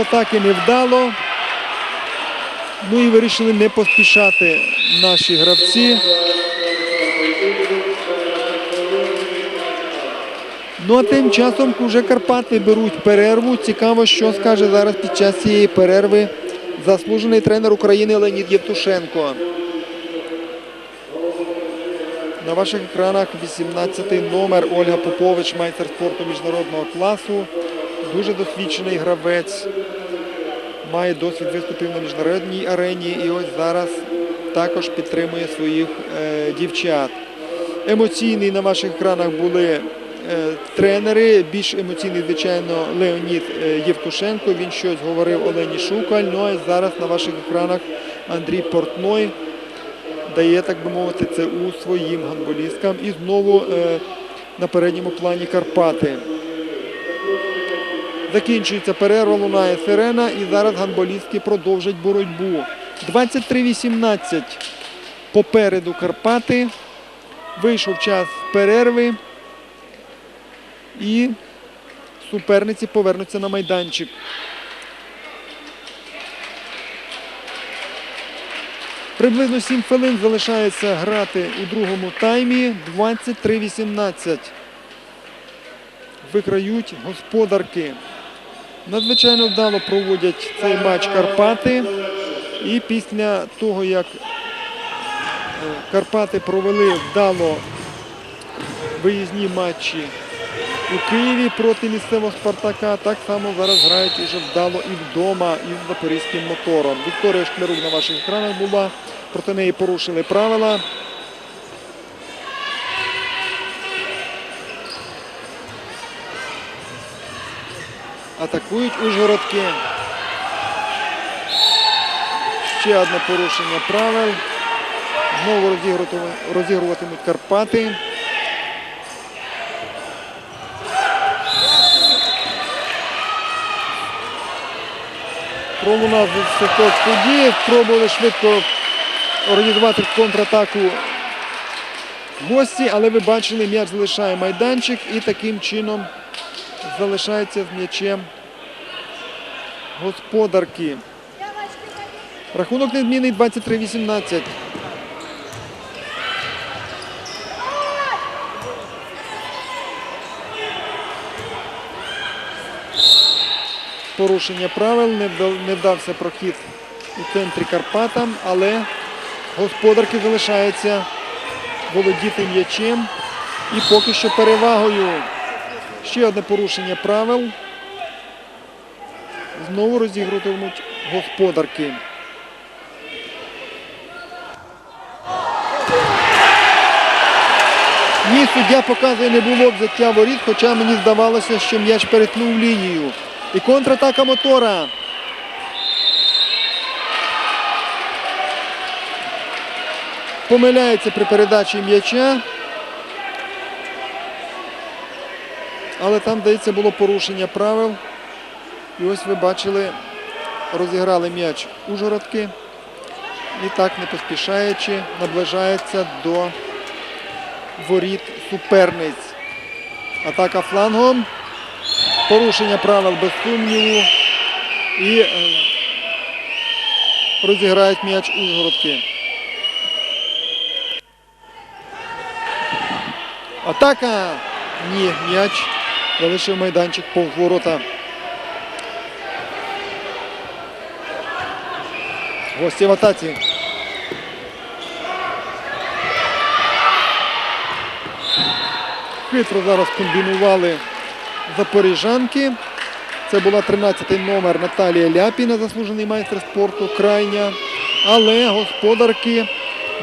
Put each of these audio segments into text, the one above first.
Атаки невдало. Ну і вирішили не поспішати наші гравці. Ну а тим часом вже Карпати беруть перерву. Цікаво, що скаже зараз під час цієї перерви заслужений тренер України Леонід Євтушенко. На ваших екранах 18-й номер Ольга Попович, майстер спорту міжнародного класу. Дуже досвідчений гравець. Має досвід виступів на міжнародній арені і ось зараз також підтримує своїх е, дівчат. Емоційний на ваших екранах були е, тренери. Більш емоційний, звичайно, Леонід е, Євтушенко. Він щось говорив Олені Шукаль. Ну а зараз на ваших екранах Андрій Портной дає, так би мовити, це у своїм гандболісткам. І знову е, на передньому плані Карпати. Закінчується перерва, лунає сирена і зараз гандболістки продовжать боротьбу. 23-18 попереду Карпати. Вийшов час перерви. І суперниці повернуться на майданчик. Приблизно 7 хвилин залишається грати у другому таймі. 23-18. Виграють господарки. Надзвичайно вдало проводять цей матч Карпати. І після того, як е, Карпати провели вдало виїзні матчі у Києві проти місцевого Спартака, так само зараз грають уже вдало і вдома із запорізьким мотором. Вікторія Шклярук на ваших екранах була. Проти неї порушили правила. Атакують Ужгородки. Ще одне порушення правил. Знову розігруватимуть Карпати. Пролунав свисток судді. Спробували швидко організувати контратаку гості, але ви бачили, м'яч залишає майданчик і таким чином залишається з м'ячем господарки. Рахунок незмінний 23-18. Порушення правил, не вда- вдався прохід у центрі Карпатам, але господарки залишаються володіти м'ячем і поки що перевагою. Ще одне порушення правил. Знову розігруватимуть господарки. Ні, суддя показує, не було взяття воріт, хоча мені здавалося, що м'яч перетнув лінію. І контратака мотора. Помиляється при передачі м'яча. Але там, здається, було порушення правил. І ось ви бачили, розіграли м'яч Ужгородки. І так, не поспішаючи, наближається до воріт суперниць. Атака флангом. Порушення правил без сумніву. І е, розіграють м'яч Ужгородки. Атака. Ні, м'яч залишив майданчик повз ворота. Гості в атаці. Хитро зараз комбінували запоріжанки. Це була 13-й номер Наталія Ляпіна, заслужений майстер спорту, крайня. Але господарки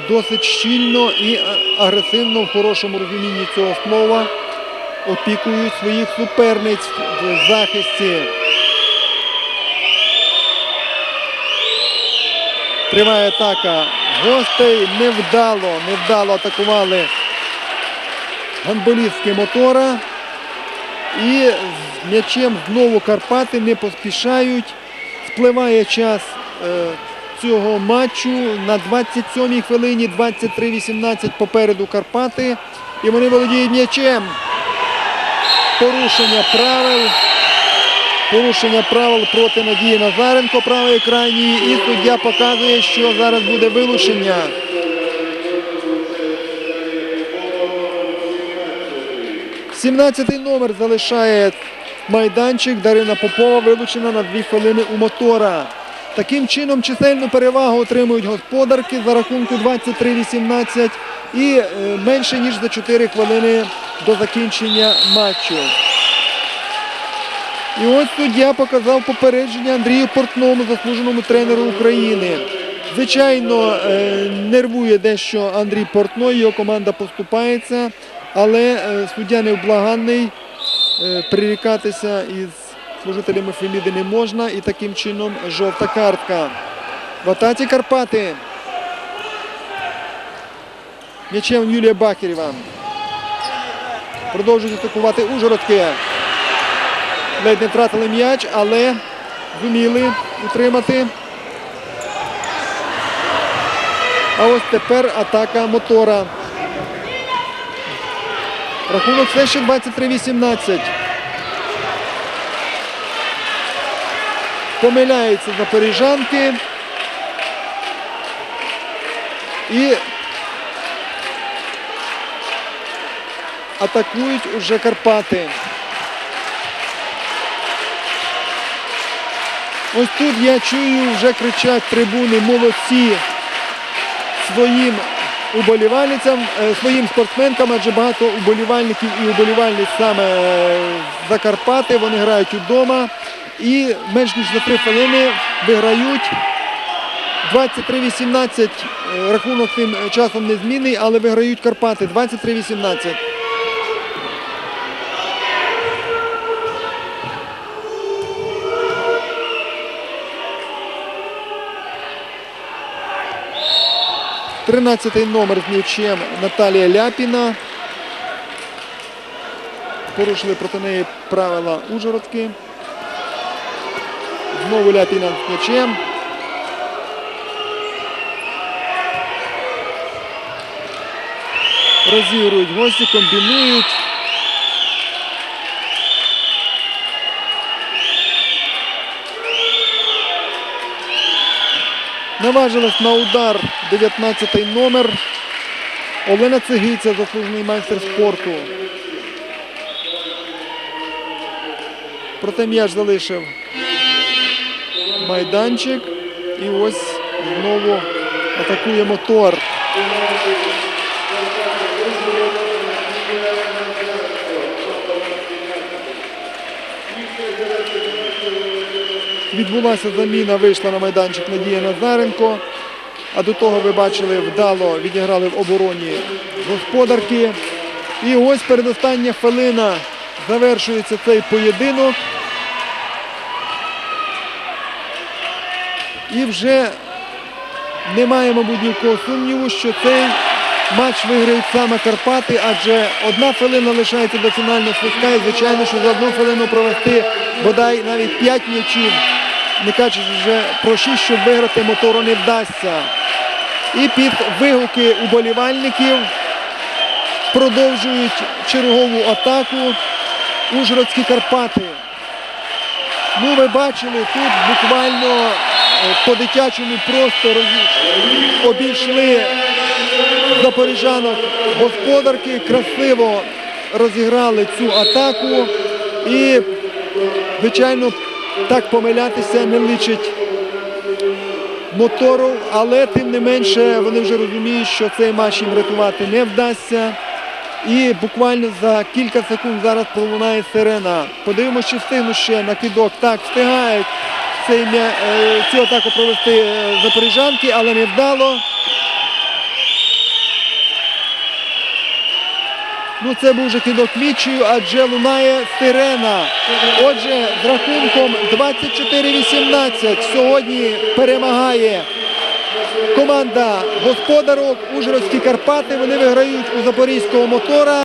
досить щільно і агресивно в хорошому розумінні цього слова опікують своїх суперниць в захисті. Триває атака гостей. Невдало, невдало атакували гандболістки мотора. І м'ячем знову Карпати не поспішають. Спливає час е, цього матчу на 27-й хвилині 23-18 попереду Карпати. І вони володіють м'ячем. Порушення правил. Порушення правил проти Надії Назаренко правої крайньої. І суддя показує, що зараз буде вилучення. 17-й номер залишає майданчик. Дарина Попова вилучена на 2 хвилини у мотора. Таким чином чисельну перевагу отримують господарки за рахунку 23-18 і е, менше ніж за 4 хвилини до закінчення матчу. І ось суддя показав попередження Андрію Портному, заслуженому тренеру України. Звичайно, е, нервує дещо Андрій Портной, його команда поступається, але е, суддя невблаганний, е, прирікатися із служителями Феміди не можна і таким чином жовта картка. В атаці Карпати. М'ячем Юлія Бахерєва. Продовжують атакувати Ужгородки. Ледь не втратили м'яч, але зуміли утримати. А ось тепер атака мотора. Рахунок все ще 23-18. Помиляються запоріжанки. І атакують уже Карпати. Ось тут я чую, вже кричать трибуни молодці своїм уболівальницям, е, своїм спортсменкам, адже багато уболівальників і уболівальниць саме е, Закарпати. Вони грають удома і менш ніж за три хвилини виграють. 23-18 е, рахунок тим часом не змінний, але виграють Карпати. 23-18. Тринадцятий номер з м'ячем Наталія Ляпіна. Порушили проти неї правила Ужгородки. Знову Ляпіна з м'ячем. Розігрують гості, комбінують. Наважилась на удар 19-й номер. Олена Цегиця, заслужений майстер спорту. Проте м'яч залишив майданчик. І ось знову атакує мотор. Відбулася заміна, вийшла на майданчик Надія Назаренко. А до того ви бачили, вдало відіграли в обороні господарки. І ось передостання хвилина завершується цей поєдинок. І вже немає, мабуть, ніякого сумніву, що цей матч виграють саме Карпати, адже одна хвилина лишається до фінального свистка. І звичайно, що за одну хвилину провести бодай навіть 5 м'ячів, не кажучи вже про 6, щоб виграти мотору не вдасться. І під вигуки уболівальників продовжують чергову атаку Ужгородські Карпати. Ну, ви бачили, тут буквально е, по дитячому просто роз- обійшли запоріжанок господарки, красиво розіграли цю атаку. І, звичайно, так помилятися не личить мотору, але тим не менше вони вже розуміють, що цей матч їм рятувати не вдасться. І буквально за кілька секунд зараз пролунає сирена. Подивимося, чи встигнуть ще на кидок. Так, встигають цей, е, цю атаку провести е, запоріжанки, але не вдало. Ну, це був вже кидок відчаю, адже лунає сирена. Отже, з рахунком 24-18 сьогодні перемагає команда господарок Ужгородські Карпати. Вони виграють у запорізького мотора.